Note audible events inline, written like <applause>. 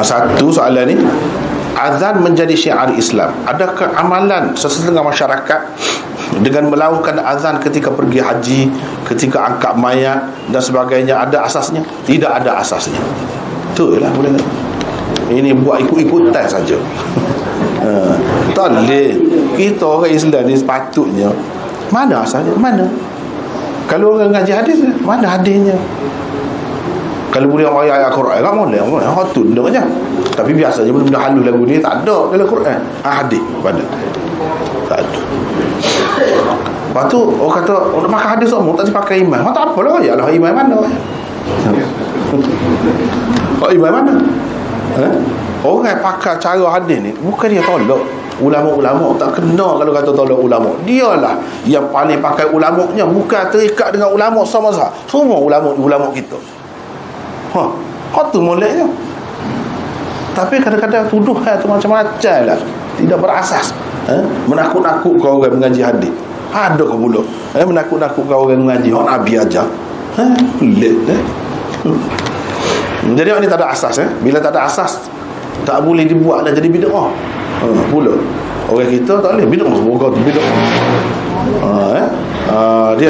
ha, Satu soalan ni Azan menjadi syiar Islam Adakah amalan sesetengah masyarakat Dengan melakukan azan ketika pergi haji Ketika angkat mayat Dan sebagainya Ada asasnya? Tidak ada asasnya Betul lah boleh? Ini buat ikut-ikutan saja <laughs> ha, Tak boleh Kita orang Islam ni sepatutnya Mana asalnya? Mana? Kalau orang ngaji hadis Mana hadisnya? Kalau boleh orang ayat Quran kan boleh boleh. Hatun dah macam tapi biasanya benda-benda halus lagu ni tak ada dalam Quran ah, hadis pada. Tak ada. Lepas tu orang kata orang makan hadis semua tak dipakai iman orang tak apa lah ya lah iman mana? Oh, iman mana? Ha? orang yang pakai cara hadis ni bukan dia tolak ulama-ulama tak kena kalau kata tolak ulama. Dialah yang paling pakai ulamanya bukan terikat dengan ulama sama-sama. Semua ulama ulama kita Kau tu moleknya. Tapi kadang-kadang tuduhan tu macam-macam lah. Tidak berasas. Ha? Menakut-nakut kau orang mengaji hadis. Ada kau pula. Ha? Menakut-nakut kau orang mengaji. Orang Nabi aja. Ha? Pelik. Eh? Hmm. Jadi ini tak ada asas. Eh? Bila tak ada asas, tak boleh dibuat dan jadi bid'ah. Ha, pula. Orang kita tak boleh bid'ah. Semoga tu bid'ah.